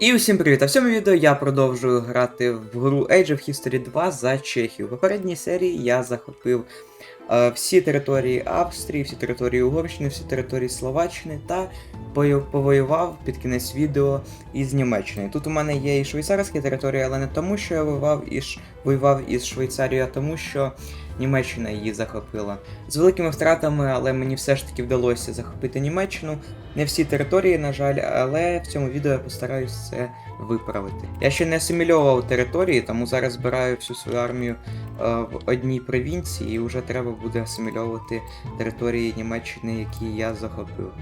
І усім привіт! А в цьому відео я продовжую грати в гру Age of History 2 за Чехію. В попередній серії я захопив е, всі території Австрії, всі території Угорщини, всі території Словаччини та повоював під кінець відео із Німеччиною. Тут у мене є і швейцарські території, але не тому, що я воював із, воював із Швейцарією, а тому, що Німеччина її захопила. З великими втратами, але мені все ж таки вдалося захопити Німеччину. Не всі території, на жаль, але в цьому відео я постараюсь це виправити. Я ще не асимільовував території, тому зараз збираю всю свою армію е, в одній провінції, і вже треба буде асимільовувати території Німеччини, які я захопив.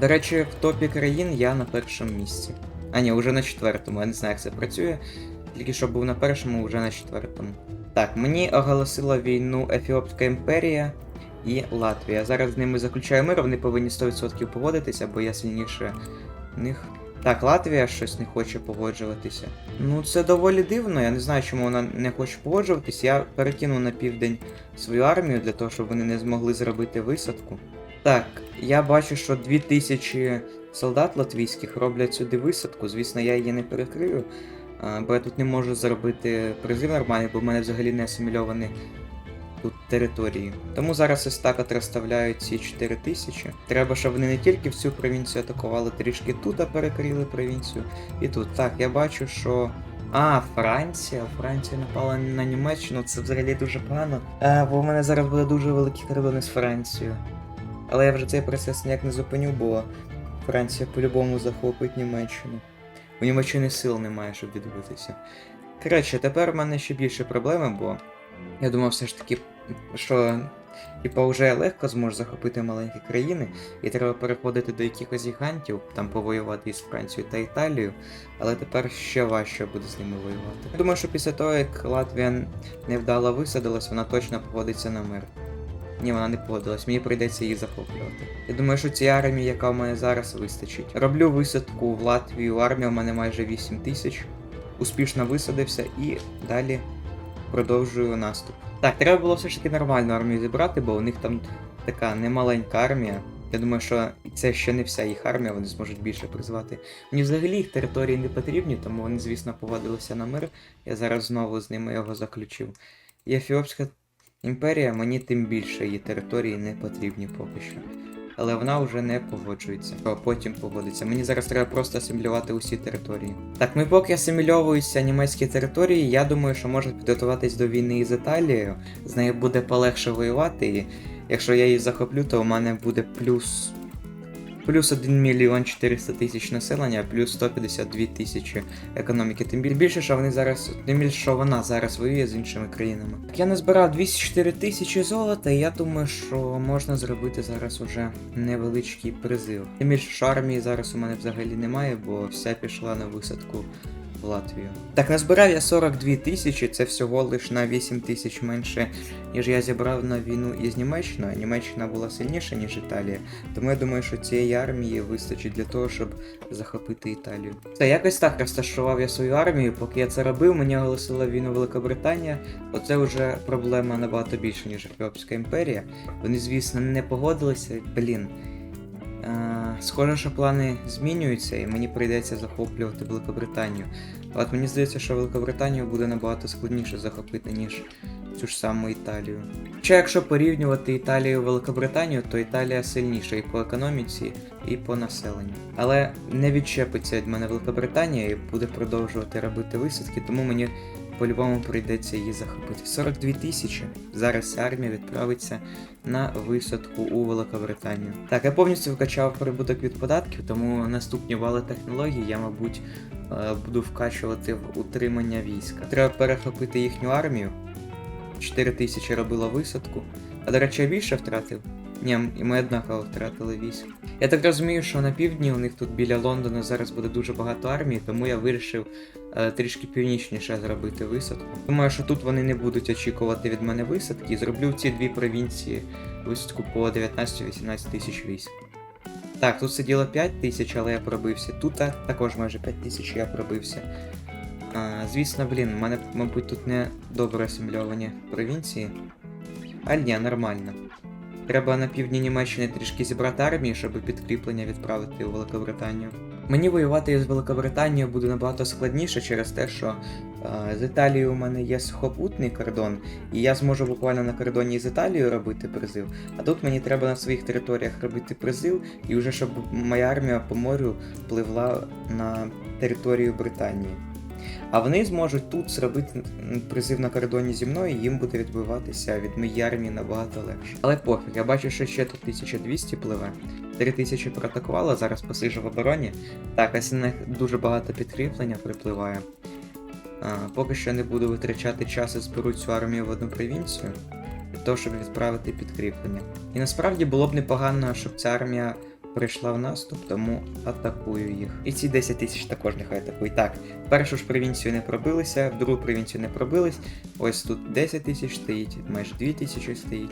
До речі, в топі країн я на першому місці. А ні, вже на четвертому, я не знаю, як це працює. Тільки що був на першому, вже на четвертому. Так, мені оголосила війну Ефіопська імперія і Латвія. Зараз з ними заключаю мир, вони повинні 100% погодитися, бо я сильніше них. Так, Латвія щось не хоче погоджуватися. Ну, це доволі дивно, я не знаю, чому вона не хоче погоджуватись. Я перекинув на південь свою армію для того, щоб вони не змогли зробити висадку. Так, я бачу, що 2000 солдат латвійських роблять сюди висадку. Звісно, я її не перекрию, бо я тут не можу зробити призив нормальний, бо в мене взагалі не асимільовані тут території. Тому зараз ось так от розставляють ці 4 тисячі. Треба, щоб вони не тільки всю провінцію атакували, трішки тут а перекрили провінцію. І тут. Так, я бачу, що. А, Франція. Франція напала на Німеччину, це взагалі дуже погано. А, бо в мене зараз буде дуже великі кордони з Францією. Але я вже цей процес ніяк не зупиню, бо Франція по-любому захопить Німеччину. У Німеччини сил немає, щоб відбитися. Коротше, тепер в мене ще більше проблеми, бо я думав все ж таки, що типа вже легко зможу захопити маленькі країни, і треба переходити до якихось гігантів, там повоювати із Францією та Італією, але тепер ще важче буде з ними воювати. Я думаю, що після того, як Латвія невдало висадилась, вона точно погодиться на мир. Ні, вона не погодилась, мені прийдеться її захоплювати. Я думаю, що цієї армії, яка в мене зараз, вистачить. Роблю висадку в Латвію, армія у мене майже 8 тисяч. Успішно висадився і далі продовжую наступ. Так, треба було все ж таки нормальну армію зібрати, бо у них там така немаленька армія. Я думаю, що це ще не вся їх армія, вони зможуть більше призвати. Мені взагалі їх території не потрібні, тому вони, звісно, погодилися на мир. Я зараз знову з ними його заключив. І Ефіопська імперія, мені тим більше її території не потрібні поки що. Але вона вже не погоджується, а потім погодиться. Мені зараз треба просто асимілювати усі території. Так, ми поки асимільовуються німецькі території, я думаю, що можна підготуватись до війни із Італією. З нею буде полегше воювати, і якщо я її захоплю, то у мене буде плюс. Плюс 1 мільйон 400 тисяч населення, плюс 152 тисячі економіки. Тим біль- більше, що вони зараз, тим більше, що вона зараз воює з іншими країнами. Я назбирав 204 тисячі золота, і я думаю, що можна зробити зараз уже невеличкий призив. Тим більше, що армії зараз у мене взагалі немає, бо вся пішла на висадку в Латвію. Так, назбирав я 42 тисячі, це всього лиш на 8 тисяч менше, ніж я зібрав на війну із Німеччиною. Німеччина була сильніша, ніж Італія. Тому я думаю, що цієї армії вистачить для того, щоб захопити Італію. Це якось так розташував я свою армію. Поки я це робив, мені оголосила війну Великобританія. Оце вже проблема набагато більше, ніж Ефіопська імперія. Вони, звісно, не погодилися. Блін. Е, Схоже, що плани змінюються, і мені прийдеться захоплювати Великобританію. А От мені здається, що Великобританію буде набагато складніше захопити, ніж цю ж саму Італію. Хоча якщо порівнювати Італію і Великобританію, то Італія сильніша і по економіці, і по населенню. Але не відчепиться від мене Великобританія і буде продовжувати робити висадки, тому мені по-любому прийдеться її захопити. 42 тисячі. Зараз армія відправиться на висадку у Великобританію. Так, я повністю вкачав прибуток від податків, тому наступні вали технологій я, мабуть, е, буду вкачувати в утримання війська. Треба перехопити їхню армію. 4 тисячі робила висадку. А до речі, більше втратив. Ні, і ми однаково втратили військ. Я так розумію, що на півдні у них тут біля Лондона зараз буде дуже багато армії, тому я вирішив е, трішки північніше зробити висадку. Думаю, що тут вони не будуть очікувати від мене висадки, і зроблю в ці дві провінції висадку по 19-18 тисяч військ. Так, тут сиділо 5 тисяч, але я пробився. Тут також майже 5 тисяч я пробився. А, звісно, блін, у мене, мабуть, тут не добре асимільовані провінції. А ні, нормально. Треба на півдні Німеччини трішки зібрати армії, щоб підкріплення відправити у Великобританію. Мені воювати із Великобританією буде набагато складніше через те, що е, з Італією у мене є сухопутний кордон, і я зможу буквально на кордоні з Італією робити призив. А тут мені треба на своїх територіях робити призив, і вже щоб моя армія по морю пливла на територію Британії. А вони зможуть тут зробити призив на кордоні зі мною, і їм буде відбиватися від моєї армії набагато легше. Але пофіг, я бачу, що ще тут 1200 пливе. 3000 проатакувало, зараз посижу в обороні. Так, ось на них дуже багато підкріплення припливає. А, поки що не буду витрачати час і зберу цю армію в одну провінцію для того, щоб відправити підкріплення. І насправді було б непогано, щоб ця армія прийшла в наступ, тому атакую їх. І ці 10 тисяч також нехай атакують. Так, першу ж провінцію не пробилися, другу провінцію не пробились. Ось тут 10 тисяч стоїть, майже 2 тисячі стоїть.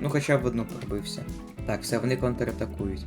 Ну хоча б одну пробився. Так, все, вони контратакують.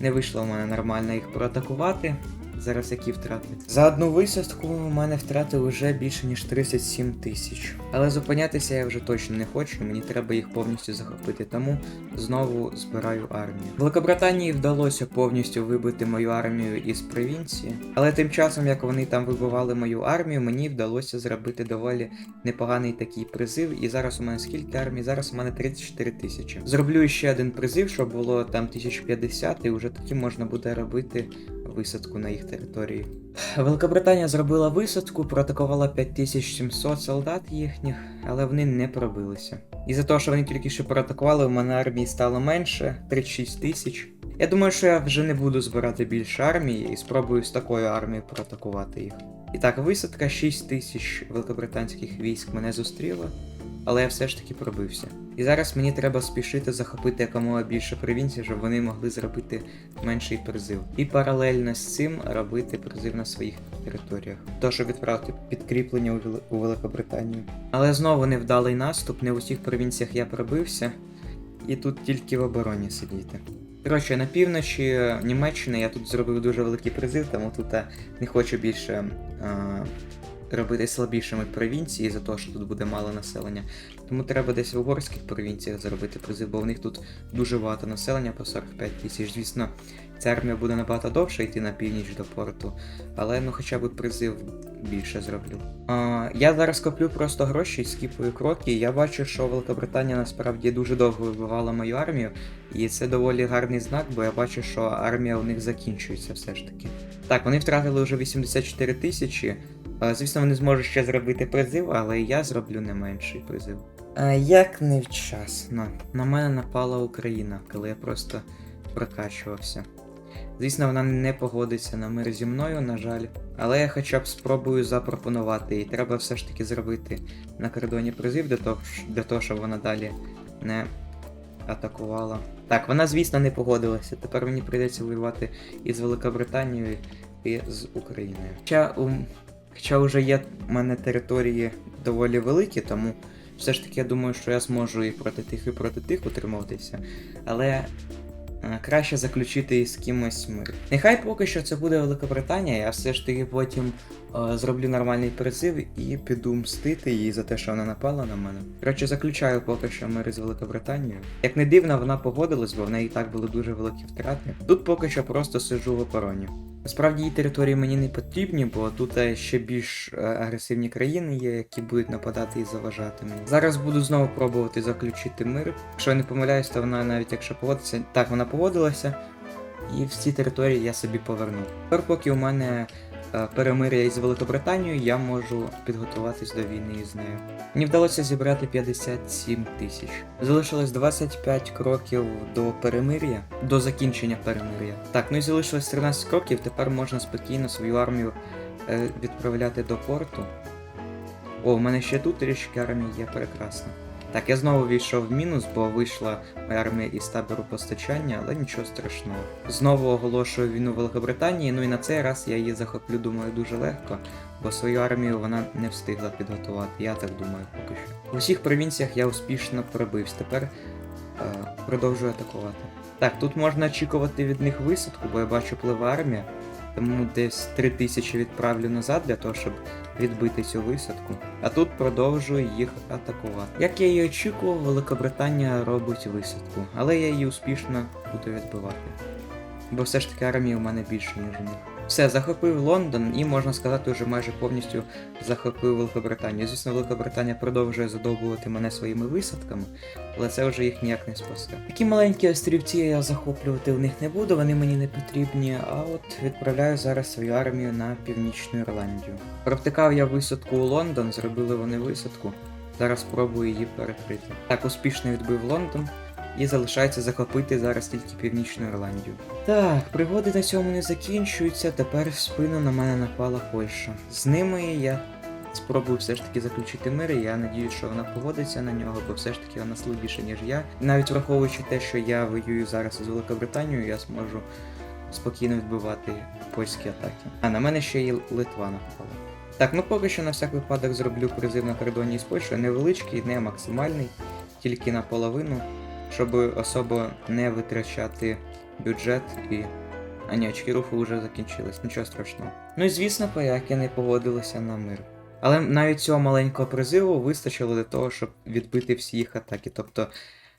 Не вийшло в мене нормально їх проатакувати. Зараз які втрати? За одну висадку у мене втрати вже більше ніж 37 тисяч. Але зупинятися я вже точно не хочу, мені треба їх повністю захопити, тому знову збираю армію. Великобританії вдалося повністю вибити мою армію із провінції, але тим часом, як вони там вибивали мою армію, мені вдалося зробити доволі непоганий такий призив. І зараз у мене скільки армій? Зараз у мене 34 тисячі. Зроблю ще один призив, щоб було там 1050, і вже тоді можна буде робити висадку на їх території. Великобританія зробила висадку, проатакувала 5700 солдат їхніх, але вони не пробилися. І за те, що вони тільки що проатакували, у мене армії стало менше 36 тисяч. Я думаю, що я вже не буду збирати більше армії і спробую з такою армією проатакувати їх. І так, висадка 6 тисяч великобританських військ мене зустріла, але я все ж таки пробився. І зараз мені треба спішити захопити якомога більше провінцій, щоб вони могли зробити менший призив. І паралельно з цим робити призив на своїх територіях. То, щоб відправити підкріплення у, Вели- у Великобританію. Але знову невдалий наступ, не в усіх провінціях я пробився, і тут тільки в обороні сидіти. Коротше, на півночі Німеччини я тут зробив дуже великий призив, тому тут е, не хочу більше а, робити слабішими провінції за те, що тут буде мало населення. Тому треба десь в угорських провінціях зробити призив, бо в них тут дуже багато населення по 45 тисяч. Звісно, ця армія буде набагато довше йти на північ до порту, але ну хоча б призив більше зроблю. А, я зараз коплю просто гроші скіпую кроки. Я бачу, що Великобританія насправді дуже довго вибивала мою армію, і це доволі гарний знак, бо я бачу, що армія у них закінчується все ж таки. Так, вони втратили вже 84 тисячі. Звісно, вони зможуть ще зробити призив, але я зроблю не менший призив. Е, Як невчасно. На мене напала Україна, коли я просто прокачувався. Звісно, вона не погодиться на мир зі мною, на жаль. Але я хоча б спробую запропонувати, і треба все ж таки зробити на кордоні призив для того, для того щоб вона далі не атакувала. Так, вона, звісно, не погодилася. Тепер мені прийдеться воювати із Великобританією і з Україною. Хоча, у... Хоча вже є в мене території доволі великі, тому все ж таки я думаю, що я зможу і проти тих, і проти тих утримуватися. Але е, краще заключити із кимось мир. Нехай поки що це буде Великобританія, я все ж таки потім е, зроблю нормальний призив і піду мстити їй за те, що вона напала на мене. Коротше, заключаю поки що мир із Великобританією. Як не дивно, вона погодилась, бо в неї і так були дуже великі втрати. Тут поки що просто сижу в обороні. Насправді її території мені не потрібні, бо тут е, ще більш е, агресивні країни є, які будуть нападати і заважати мені. Зараз буду знову пробувати заключити мир. Якщо я не помиляюсь, то вона навіть якщо поводиться, так вона поводилася, і всі території я собі повернув. Тепер, поки у мене перемир'я із Великобританією, я можу підготуватись до війни із нею. Мені вдалося зібрати 57 тисяч. Залишилось 25 кроків до перемир'я, до закінчення перемир'я. Так, ну і залишилось 13 кроків, тепер можна спокійно свою армію е, відправляти до порту. О, у мене ще тут трішки армії є прекрасно. Так, я знову війшов в мінус, бо вийшла моя армія із табору постачання, але нічого страшного. Знову оголошую війну Великобританії, ну і на цей раз я її захоплю, думаю, дуже легко, бо свою армію вона не встигла підготувати, я так думаю поки що. У всіх провінціях я успішно пробився, тепер е, продовжую атакувати. Так, тут можна очікувати від них висадку, бо я бачу пливе армія, тому десь 3000 відправлю назад для того, щоб відбити цю висадку. А тут продовжую їх атакувати. Як я і очікував, Великобританія робить висадку, але я її успішно буду відбивати. бо все ж таки армії у мене більше, ніж у них. Все, захопив Лондон і можна сказати, вже майже повністю захопив Великобританію. Звісно, Великобританія продовжує задовбувати мене своїми висадками, але це вже їх ніяк не спасти. Такі маленькі острівці я захоплювати в них не буду, вони мені не потрібні. А от відправляю зараз свою армію на північну Ірландію. Провтикав я висадку у Лондон, зробили вони висадку. Зараз спробую її перекрити. Так, успішно відбив Лондон. І залишається захопити зараз тільки Північну Ірландію. Так, пригоди на цьому не закінчуються. Тепер в спину на мене напала Польща. З ними я спробую все ж таки заключити мир, і я надіюсь, що вона погодиться на нього, бо все ж таки вона слабіша, ніж я. Навіть враховуючи те, що я воюю зараз із Великобританією, я зможу спокійно відбивати польські атаки. А на мене ще й Литва напала. Так, ну поки що на всяк випадок зроблю призив на кордоні з Польщею. Невеличкий, не максимальний, тільки наполовину, щоб особо не витрачати бюджет і. А ні, очки руху вже закінчились, нічого страшного. Ну і звісно, поляки не погодилися на мир. Але навіть цього маленького призиву вистачило для того, щоб відбити всі їх атаки. Тобто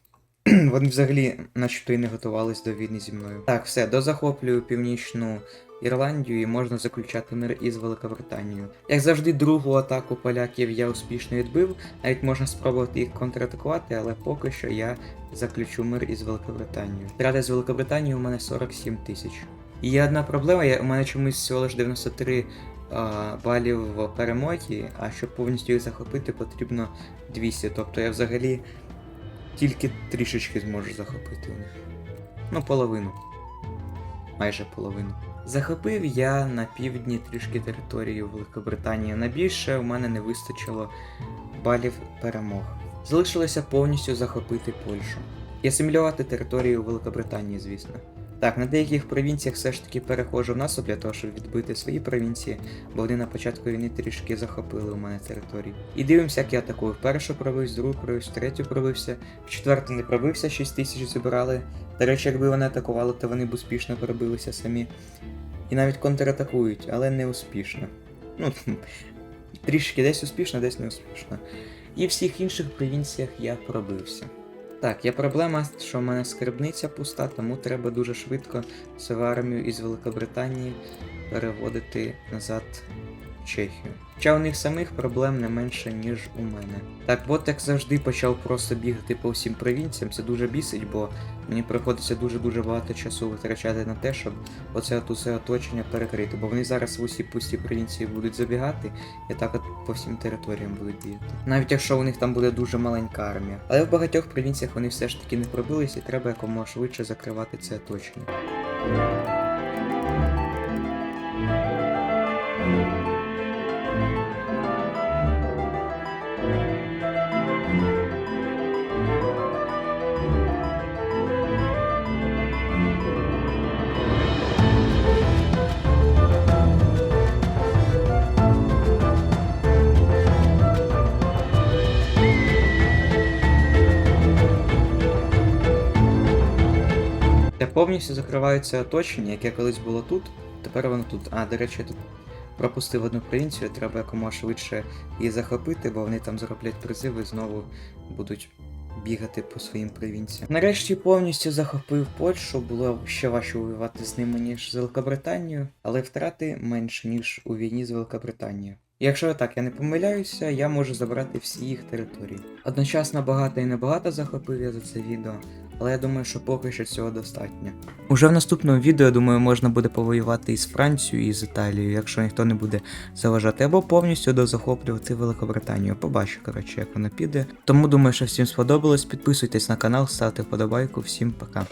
вони взагалі начебто і не готувались до війни зі мною. Так, все, дозахоплюю північну Ірландію і можна заключати мир із Великобританією. Як завжди, другу атаку поляків я успішно відбив, навіть можна спробувати їх контратакувати, але поки що я заключу мир із Великобританією. Втрати з Великобританією у мене 47 тисяч. І є одна проблема, я, у мене чомусь всього лиш 93 а, балів в перемогі, а щоб повністю їх захопити, потрібно 200. Тобто я взагалі тільки трішечки зможу захопити у них. Ну, половину. Майже половину. Захопив я на півдні трішки території Великобританії. На більше в мене не вистачило балів перемог. Залишилося повністю захопити Польщу. І асимілювати територію Великобританії, звісно. Так, на деяких провінціях все ж таки перехожу в наступ для того, щоб відбити свої провінції, бо вони на початку війни трішки захопили у мене території. І дивимося, як я атакую. Першу пробився, другу пробився, третю пробився, в четверту не пробився, 6 тисяч зібрали. До речі, якби вони атакували, то вони б успішно пробилися самі. І навіть контратакують, але не успішно. Ну, трішки десь успішно, десь не успішно. І в всіх інших провінціях я пробився. Так, є проблема, що в мене скарбниця пуста, тому треба дуже швидко свою армію із Великобританії переводити назад Чехію. Хоча у них самих проблем не менше, ніж у мене. Так, бот як завжди почав просто бігати по всім провінціям, це дуже бісить, бо мені приходиться дуже-дуже багато часу витрачати на те, щоб оце от усе оточення перекрити, бо вони зараз в усі пусті провінції будуть забігати і так от по всім територіям будуть бігати. Навіть якщо у них там буде дуже маленька армія. Але в багатьох провінціях вони все ж таки не пробились і треба якомога швидше закривати це оточення. Повністю закриваються оточення, яке колись було тут, тепер воно тут. А, до речі, тут пропустив одну провінцію, треба якомога швидше її захопити, бо вони там зроблять призиви і знову будуть бігати по своїм провінціям. Нарешті повністю захопив Польщу, було ще важче воювати з ними, ніж з Великобританією, але втрати менше, ніж у війні з Великобританією. Якщо так я не помиляюся, я можу забрати всі їх території. Одночасно багато і небагато захопив я за це відео, але я думаю, що поки що цього достатньо. Уже в наступному відео, я думаю, можна буде повоювати із Францією і з Італією, якщо ніхто не буде заважати, або повністю дозахоплювати Великобританію. Побачу, коротше, як воно піде. Тому думаю, що всім сподобалось. Підписуйтесь на канал, ставте вподобайку. Всім пока.